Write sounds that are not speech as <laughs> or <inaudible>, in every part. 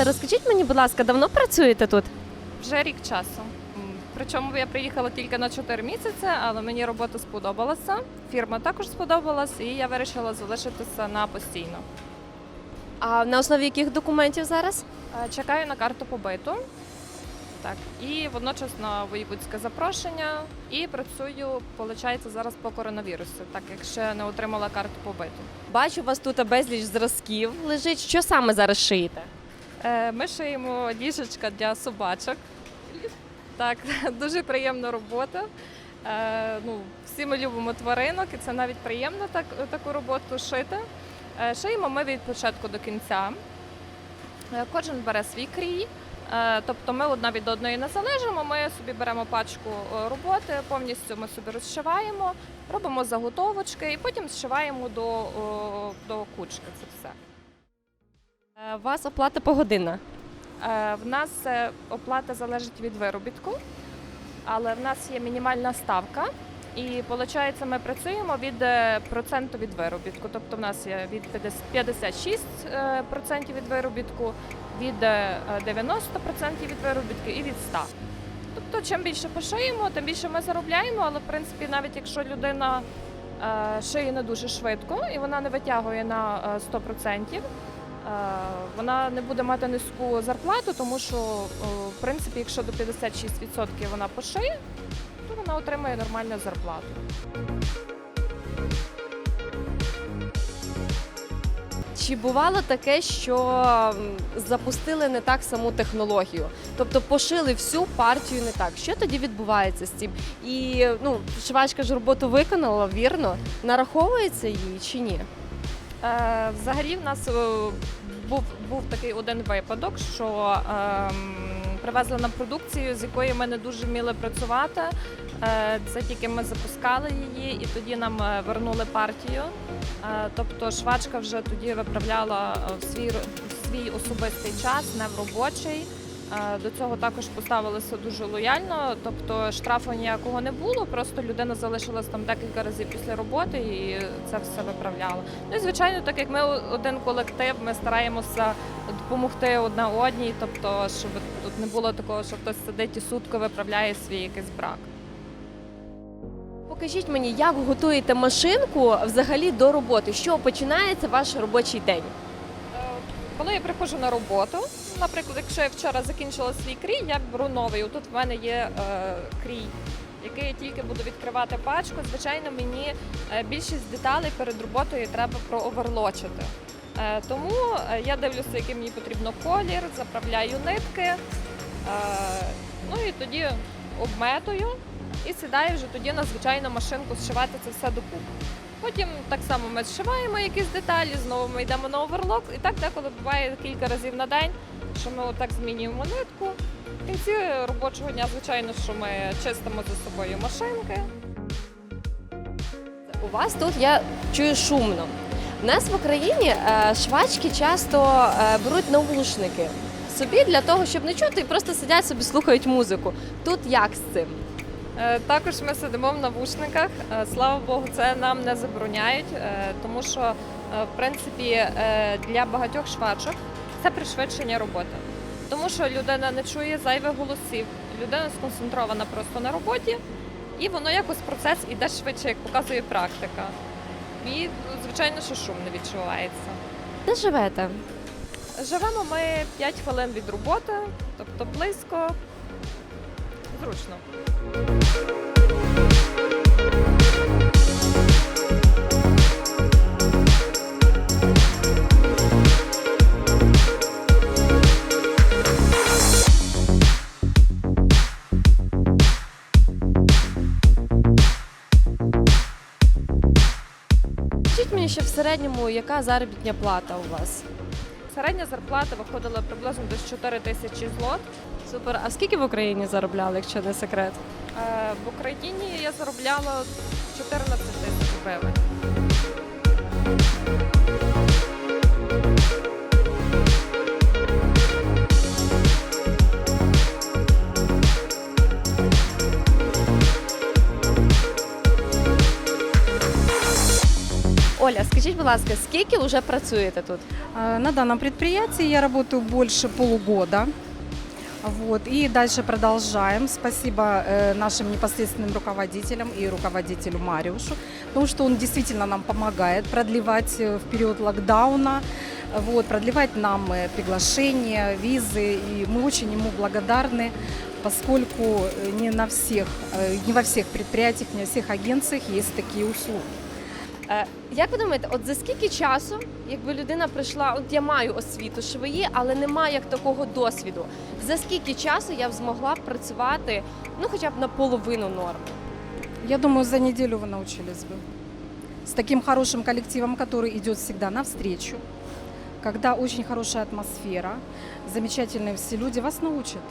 Марта, розкажіть мені, будь ласка, давно працюєте тут? Вже рік часу. Причому я приїхала тільки на 4 місяці, але мені робота сподобалася. Фірма також сподобалась, і я вирішила залишитися на постійно. А на основі яких документів зараз? Чекаю на карту побиту. Так, і водночас на воєвудське запрошення. І працюю, виходить, зараз по коронавірусу, так як ще не отримала карту побиту. Бачу, у вас тут безліч зразків лежить. Що саме зараз шиєте? Е, Ми шиємо ліжечка для собачок. Так, <laughs> дуже приємна робота. Е, Ну, всі ми любимо тваринок, і це навіть приємно так, таку роботу шити. Е, Шиємо ми від початку до кінця. Кожен бере свій крій. Тобто ми одна від одної не залежимо, ми собі беремо пачку роботи, повністю ми собі розшиваємо, робимо заготовочки і потім зшиваємо до, до кучки. Це все. Е, У вас оплата погодинна. Е, В нас е, оплата залежить від виробітку, але в нас є мінімальна ставка. І виходить, ми працюємо від е, проценту від виробітку. Тобто в нас є від 56 е, процентів від виробітку, від е, 90 процентів від виробітку і від 100%. Тобто, чим більше пошиємо, тим більше ми заробляємо. Але в принципі, навіть якщо людина е, шиє не дуже швидко і вона не витягує на е, 100%, Е, вона не буде мати низьку зарплату, тому що е, в принципі, якщо до 56% вона пошиє, то вона отримає нормальну зарплату. Чи бувало таке, що запустили не так саму технологію? Тобто пошили всю партію не так. Що тоді відбувається з цим? І ну, швачка ж роботу виконала, вірно? Нараховується їй чи ні? Е, Взагалі, в нас е, був, був такий один випадок, що ем, привезли нам продукцію, з якою ми не дуже вміли працювати. Е, Це тільки ми запускали її, і тоді нам е, вернули партію. Е, Тобто швачка вже тоді виправляла е, в свій, в свій особистий час, не в робочий. Е, До цього також поставилися дуже лояльно, тобто штрафу ніякого не було, просто людина залишилась там декілька разів після роботи і це все виправляла. Ну і звичайно, так як ми один колектив, ми стараємося допомогти одна одній, тобто, щоб тут не було такого, що хтось сидить і сутко виправляє свій якийсь брак. Покажіть мені, як готуєте машинку взагалі до роботи? Що починається ваш робочий день? Коли я приходжу на роботу, наприклад, якщо я вчора закінчила свій крій, я беру новий. Тут в мене є е, крій, який я тільки буду відкривати пачку. Звичайно, мені е, більшість деталей перед роботою треба прооверлочити. Е, тому е, я дивлюся, який мені потрібно колір, заправляю нитки, е, ну і тоді обметую і сідаю вже тоді на звичайну машинку зшивати це все докупи. Потім так само ми зшиваємо якісь деталі, знову ми йдемо на оверлок. І так деколи буває кілька разів на день, що ми отак змінюємо нитку. В кінці робочого дня, звичайно, що ми чистимо за собою машинки. У вас тут я чую шумно. У нас в Україні е, швачки часто е, беруть навушники собі для того, щоб не чути, і просто сидять собі слухають музику. Тут як з цим? Е, Також ми сидимо в навушниках. Е, Слава Богу, це нам не забороняють, е, тому що в принципі для багатьох швачок це пришвидшення роботи. Тому що людина не чує зайвих голосів, людина сконцентрована просто на роботі, і воно якось процес іде швидше, як показує практика. І звичайно, що шум не відчувається. Де живете? Живемо ми 5 хвилин від роботи, тобто близько, зручно. Скажіть мені ще в середньому, яка заробітня плата у вас? Середня зарплата виходила приблизно десь 4 тисячі злот. Супер. А скільки в Україні заробляли, якщо не секрет? Е, В Україні я заробляла 14 тисяч гривень. Оля, скажіть, будь ласка, скільки вже працюєте тут? Э, На данном предприятии я работаю больше полугода. Вот, и дальше продолжаем. Спасибо э, нашим непосредственным руководителям и руководителю Мариушу, потому что он действительно нам помогает продлевать э, в период локдауна, вот, продлевать нам э, приглашения, визы. И мы очень ему благодарны, поскольку э, не, на всех, э, не во всех предприятиях, не во всех агенциях есть такие услуги. Е, Як ви думаєте, от за скільки часу, якби людина прийшла, от я маю освіту швеї, але не маю як такого досвіду. За скільки часу я б змогла працювати, ну хоча б на половину норм? Я думаю, за неделю вы научились бы. С таким хорошим коллективом, который идет всегда навстречу, когда очень хорошая атмосфера, замечательные все люди, вас научат.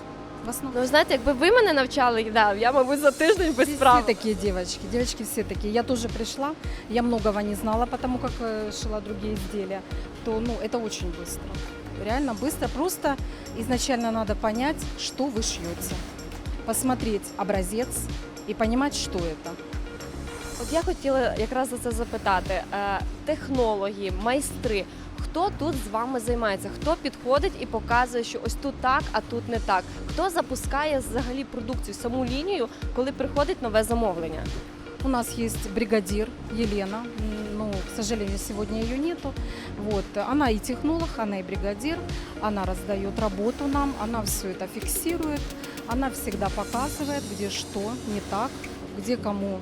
Вас научат. Ну, ви знаєте, якби ви мене навчали, да, я, мабуть, за тиждень без Все, права. все такие девочки, девочки все такие. Я тоже пришла, я многого не знала, потому как э, шила другие изделия, то ну, это очень быстро. Реально быстро, просто изначально надо понять, что вы шьете. Посмотреть образец и понимать, что это. От я хотіла якраз за це запитати. Е, технологи, майстри, хто тут з вами займається? Хто підходить і показує, що ось тут так, а тут не так? Хто запускає взагалі продукцію, саму лінію, коли приходить нове замовлення? У нас есть бригадир Елена, М, ну, к сожалению, сегодня ее нету. Вот, она и технолог, она и бригадир, она раздает работу нам, она все это фиксирует, она всегда показывает, где что не так, где кому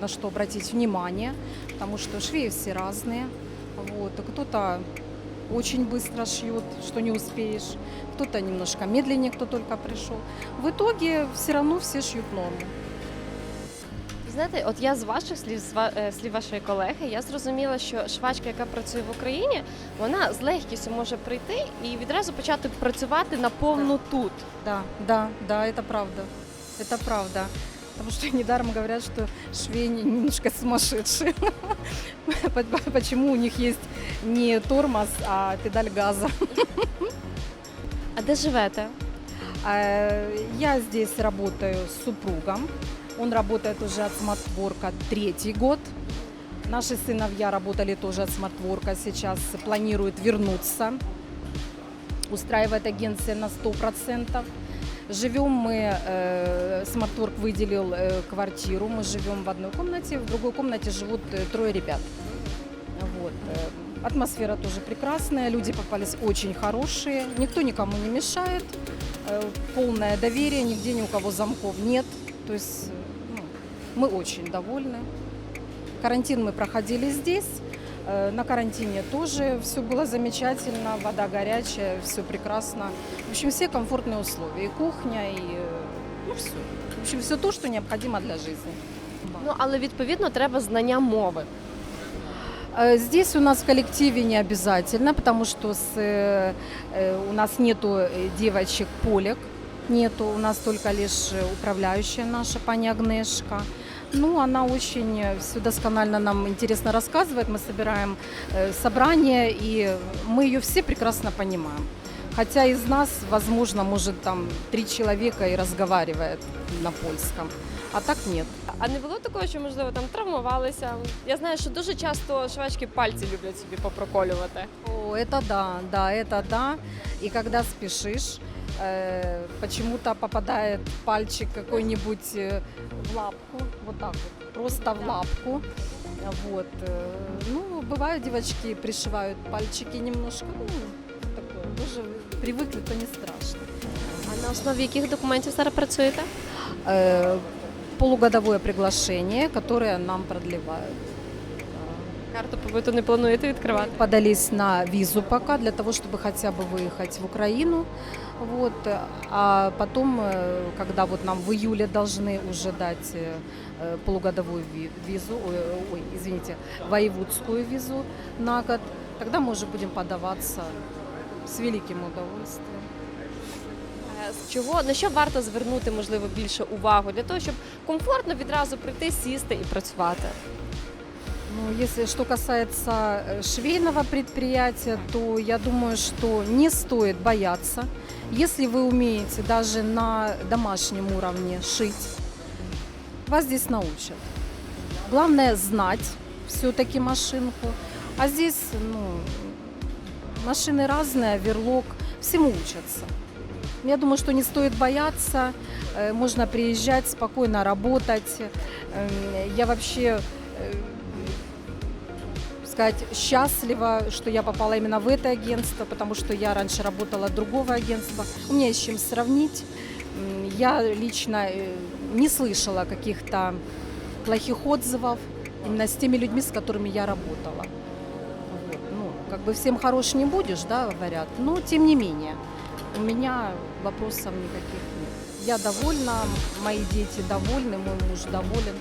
на что обратить внимание, потому что швеи все разные. Вот, и кто-то очень быстро шьет, что не успеешь, кто-то немножко медленнее, кто только пришел. В итоге все равно все шьют норму. Ви Знаєте, от я з ваших слів, з ва- е, слів вашої колеги, я зрозуміла, що швачка, яка працює в Україні, вона з легкістю може прийти і відразу почати працювати наповну тут. Да, да, да, это правда. Это правда. Потому что <laughs> недаром говорят, что швеи немножко сумасшедшие. <laughs> Почему у них есть не тормоз, а педаль газа. А де живете? Я здесь работаю с супругом. Он работает уже от смартворка третий год. Наши сыновья работали тоже от смартворка, сейчас планируют вернуться. Устраивает агенция на 100%. Живем мы, э, Смартворк выделил э, квартиру, мы живем в одной комнате, в другой комнате живут э, трое ребят. Вот. э, Атмосфера тоже прекрасная, люди попались очень хорошие, никто никому не мешает, э, полное доверие, нигде ни у кого замков нет. То есть э, ну, мы очень довольны. Карантин мы проходили здесь. Э, На карантине тоже все было замечательно, вода горячая, все прекрасно. В общем, все комфортные условия. И кухня, и э, ну, все. В общем, все то, что необходимо для жизни. Ну але відповідно треба знання мови. Э, Здесь у нас в коллективе не обязательно, потому что с, э, э, у нас нету э, девочек полек, нету, у нас только лишь э, управляющая наша пани Агнешка. Ну, она очень все досконально нам интересно рассказывает, мы собираем э, собрания, и мы ее все прекрасно понимаем. Хотя из нас, возможно, может там три человека и разговаривает на польском, а так нет. А не було такого, що можливо там травмувалися? Я знаю, що дуже часто швачки пальці люблять собі попроколювати. О, это да, да, это да. И когда спешишь, э, почему-то попадает пальчик какой-нибудь э, в лапку, вот так вот, просто в лапку. Вот. э, Ну, бывают девочки пришивают пальчики немножко, ну, такое, тоже привыкли, то не страшно. А на основі яких документів зараз працюєте? Э, Полугодовое приглашение, которое нам продлевают. Карту побиту не плануєте відкривати? подались на визу пока для того, чтобы хотя бы выехать в Украину. Вот. А потом, э, когда вот нам в июле должны уже дать э, э, полугодовую ви- визу, ой, ой, извините, воеводскую визу на год, тогда мы уже будем подаваться с великим удовольствием. Е, З чого на що варто звернути можливо більше увагу для того, щоб комфортно відразу прийти, сісти і працювати? Ну, если что касается э, швейного предприятия, то я думаю, что не стоит бояться. Если вы умеете даже на домашнем уровне шить, вас здесь научат. Главное знать все-таки машинку, А здесь, ну, машины разные, верлок, всему учатся. Я думаю, что не стоит бояться, э, можно приезжать, спокойно работать. Эм, Я вообще, э, сказать, счастлива, что я попала именно в это агентство, потому что я раньше работала от другого агентства. У меня есть с чем сравнить. Я лично э, не слышала каких-то плохих отзывов именно с теми людьми, с которыми я работала. Ну, как бы всем хорош не будешь, да, говорят, но тем не менее у меня вопросов никаких нет. Я довольна, мои дети довольны, мой муж доволен.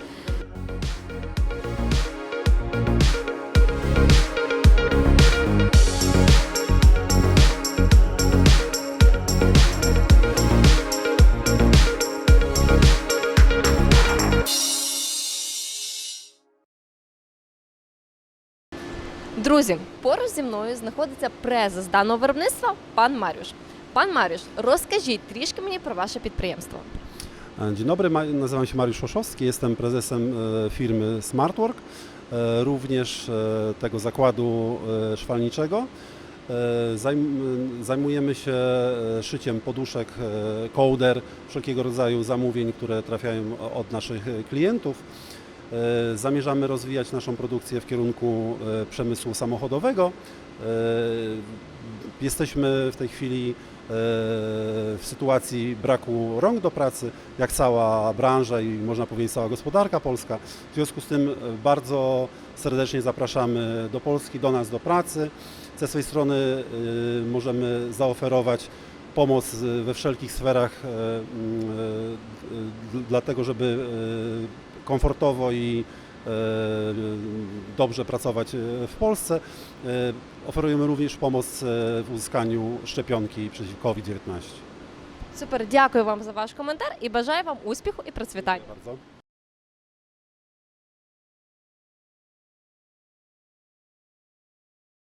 Друзі, поруч зі мною знаходиться презес даного виробництва пан Марюш. Пан Марюш, розкажіть трішки мені про ваше підприємство. Dzień dobry, ma- nazywam się Mariusz Szoszowski, jestem prezesem e, firmy Smartwork, e, również e, tego zakładu e, szwalniczego. E, zajm- Zajmujemy się e, szyciem poduszek, e, kołder, wszelkiego rodzaju zamówień, które trafiają o- od naszych e, klientów. E, Zamierzamy rozwijać naszą produkcję w kierunku e, przemysłu samochodowego. E, Jesteśmy w tej chwili w sytuacji braku rąk do pracy, jak cała branża i można powiedzieć cała gospodarka polska. W związku z tym bardzo serdecznie zapraszamy do Polski, do nas do pracy. Ze swojej strony możemy zaoferować pomoc we wszelkich sferach, dlatego żeby komfortowo i e, dobrze pracować e, w Polsce. E, Oferujemy również pomoc e, w uzyskaniu szczepionki przeciwko COVID-19. Супер, дякую вам за ваш коментар і бажаю вам успіху і процвітання. Dziękuję bardzo.